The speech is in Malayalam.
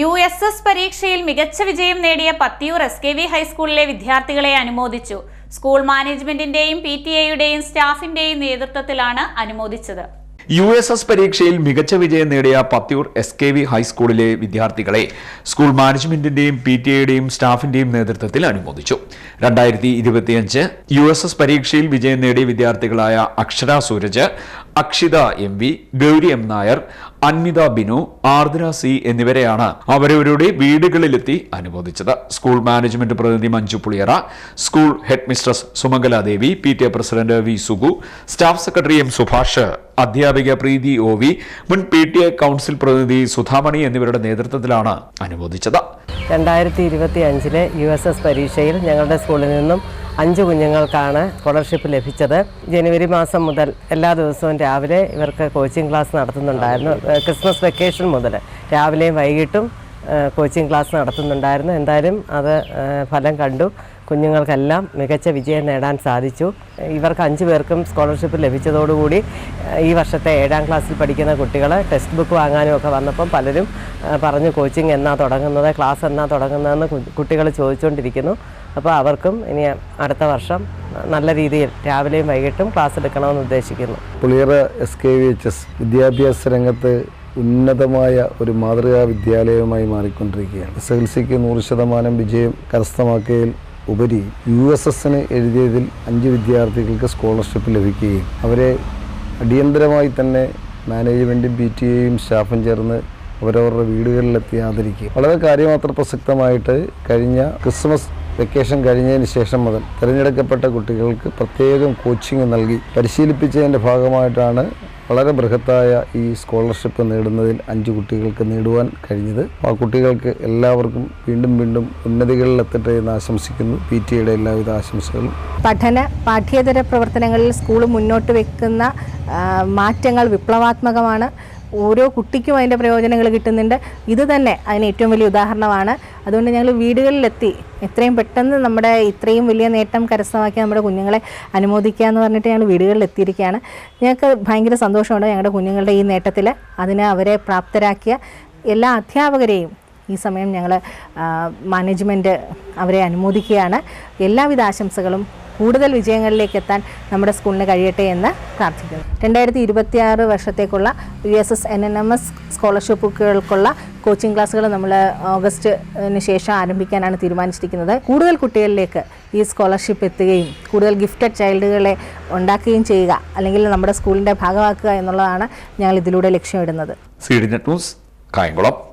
യു എസ് എസ് പരീക്ഷയിൽ മികച്ച വിജയം നേടിയ പത്തിയൂർ എസ് കെ വി ഹൈസ്കൂളിലെ വിദ്യാർത്ഥികളെ അനുമോദിച്ചു. സ്കൂൾ മാനേജ്മെന്റിന്റെയും പി ടി എയുടെയും സ്റ്റാഫിന്റെയും നേതൃത്വത്തിലാണ് അനുമോദിച്ചത്. യു എസ് എസ് പരീക്ഷയിൽ മികച്ച വിജയം നേടിയ പത്തിയൂർ എസ് കെ വി ഹൈസ്കൂളിലെ വിദ്യാർത്ഥികളെ സ്കൂൾ മാനേജ്മെന്റിന്റെയും പി ടി എയുടെയും സ്റ്റാഫിന്റെയും നേതൃത്വത്തിൽ അനുമോദിച്ചു. രണ്ടായിരത്തി ഇരുപത്തിയഞ്ച് യു എസ് എസ് പരീക്ഷയിൽ വിജയം നേടിയ വിദ്യാർത്ഥികളായ Akshara Sooraj Akshitha M V Gauri M Nair Anmitha Binu Ardra C എന്നിവരെയാണ് അവരവരുടെ വീടുകളിലെത്തി അനുമോദിച്ചത് സ്കൂൾ മാനേജ്മെന്റ് പ്രതിനിധി Manju Puliyara school headmistress Sumangala Devi P T A president V Sugu staff secretary M Subhash അധ്യാപിക പ്രീതി ഒ വി മുൻ പി ടി എ കൗൺസിൽ പ്രതിനിധി സുധാമണി എന്നിവരുടെ നേതൃത്വത്തിലാണ് അനുമോദിച്ചത്. രണ്ടായിരത്തി ഇരുപത്തി അഞ്ചിലെ യു എസ് എസ് പരീക്ഷയിൽ ഞങ്ങളുടെ സ്കൂളിൽ നിന്നും അഞ്ച് കുഞ്ഞുങ്ങൾക്കാണ് സ്കോളർഷിപ്പ് ലഭിച്ചത്. ജനുവരി മാസം മുതൽ എല്ലാ ദിവസവും രാവിലെ ഇവർക്ക് കോച്ചിങ് ക്ലാസ് നടത്തുന്നുണ്ടായിരുന്നു. ക്രിസ്മസ് വെക്കേഷൻ മുതൽ രാവിലെയും വൈകിട്ടും കോച്ചിങ് ക്ലാസ് നടത്തുന്നുണ്ടായിരുന്നു. എന്തായാലും അത് ഫലം കണ്ടു. കുഞ്ഞുങ്ങൾക്കെല്ലാം മികച്ച വിജയം നേടാൻ സാധിച്ചു. ഇവർക്ക് അഞ്ച് പേർക്കും സ്കോളർഷിപ്പ് ലഭിച്ചതോടുകൂടി ഈ വർഷത്തെ ഏഴാം ക്ലാസ്സിൽ പഠിക്കുന്ന കുട്ടികൾ ടെക്സ്റ്റ് ബുക്ക് വാങ്ങാനും ഒക്കെ വന്നപ്പം പലരും പറഞ്ഞു കോച്ചിങ് എന്നാ തുടങ്ങുന്നത് ക്ലാസ് എന്നാ തുടങ്ങുന്നതെന്ന് കുട്ടികൾ ചോദിച്ചുകൊണ്ടിരിക്കുന്നു അപ്പോൾ അവർക്കും ഇനി അടുത്ത വർഷം നല്ല രീതിയിൽ രാവിലെയും വൈകിട്ടും ക്ലാസ് എടുക്കണമെന്ന് ഉദ്ദേശിക്കുന്നു. Puliyara S K V H S വിദ്യാഭ്യാസ രംഗത്ത് ഉന്നതമായ ഒരു മാതൃകാ വിദ്യാലയവുമായി മാറിക്കൊണ്ടിരിക്കുകയാണ്. എസ് എൽ സിക്ക് നൂറ് ശതമാനം വിജയം കരസ്ഥമാക്കിയതിൽ ഉപരി യു എസ് എസിന് എഴുതിയതിൽ അഞ്ച് വിദ്യാർത്ഥികൾക്ക് സ്കോളർഷിപ്പ് ലഭിക്കുകയും അവരെ അടിയന്തരമായി തന്നെ മാനേജ്മെന്റും പി ടി എയും സ്റ്റാഫും ചേർന്ന് അവരവരുടെ വീടുകളിലെത്തി ആദരിക്കുക വളരെ കാര്യമാത്ര പ്രസക്തമായിട്ട് കഴിഞ്ഞ ക്രിസ്മസ് വെക്കേഷൻ കഴിഞ്ഞതിന് ശേഷം മുതൽ തിരഞ്ഞെടുക്കപ്പെട്ട കുട്ടികൾക്ക് പ്രത്യേകം കോച്ചിങ് നൽകി പരിശീലിപ്പിച്ചതിന്റെ ഭാഗമായിട്ടാണ് വളരെ ബൃഹത്തായ ഈ സ്കോളർഷിപ്പ് നേടുന്നതിൽ അഞ്ച് കുട്ടികൾക്ക് നേടുവാൻ കഴിഞ്ഞത്. ആ കുട്ടികൾക്ക് എല്ലാവർക്കും വീണ്ടും വീണ്ടും ഉന്നതികളിൽ എത്തട്ടെ എന്ന് ആശംസിക്കുന്നു. പി ടി എയുടെ എല്ലാവിധ ആശംസകളും. പഠന പാഠ്യേതര പ്രവർത്തനങ്ങളിൽ സ്കൂൾ മുന്നോട്ട് വെക്കുന്ന മാറ്റങ്ങൾ വിപ്ലവാത്മകമാണ്. ഓരോ കുട്ടിക്കും അതിന്റെ പ്രയോജനങ്ങൾ കിട്ടുന്നുണ്ട്. ഇത് തന്നെ അതിന് ഏറ്റവും വലിയ ഉദാഹരണമാണ്. അതുകൊണ്ട് ഞങ്ങൾ വീടുകളിലെത്തി എത്രയും പെട്ടെന്ന് നമ്മുടെ ഇത്രയും വലിയ നേട്ടം കരസ്ഥമാക്കി നമ്മുടെ കുഞ്ഞുങ്ങളെ അനുമോദിക്കുക എന്ന് പറഞ്ഞിട്ട് ഞങ്ങൾ വീടുകളിലെത്തിയിരിക്കുകയാണ്. ഞങ്ങൾക്ക് ഭയങ്കര സന്തോഷമുണ്ട് ഞങ്ങളുടെ കുഞ്ഞുങ്ങളുടെ ഈ നേട്ടത്തിൽ. അതിനെ അവരെ പ്രാപ്തരാക്കിയ എല്ലാ അധ്യാപകരെയും ഈ സമയം ഞങ്ങൾ മാനേജ്മെന്റ് അവരെ അനുമോദിക്കുകയാണ്. എല്ലാവിധ ആശംസകളും കൂടുതൽ വിജയങ്ങളിലേക്ക് എത്താൻ നമ്മുടെ സ്കൂളിന് കഴിയട്ടെ എന്ന് പ്രാർത്ഥിക്കുന്നു. രണ്ടായിരത്തി ഇരുപത്തി ആറ് വർഷത്തേക്കുള്ള U S S N N M S സ്കോളർഷിപ്പുകൾക്കുള്ള coaching ക്ലാസ്സുകൾ നമ്മൾ ഓഗസ്റ്റിന് ശേഷം ആരംഭിക്കാനാണ് തീരുമാനിച്ചിരിക്കുന്നത്. കൂടുതൽ കുട്ടികളിലേക്ക് ഈ സ്കോളർഷിപ്പ് എത്തുകയും കൂടുതൽ ഗിഫ്റ്റഡ് ചൈൽഡുകളെ ഉണ്ടാക്കുകയും ചെയ്യുക അല്ലെങ്കിൽ നമ്മുടെ സ്കൂളിന്റെ ഭാഗമാക്കുക എന്നുള്ളതാണ് ഞങ്ങൾ ഇതിലൂടെ ലക്ഷ്യമിടുന്നത്. C D net news Kayamkulam.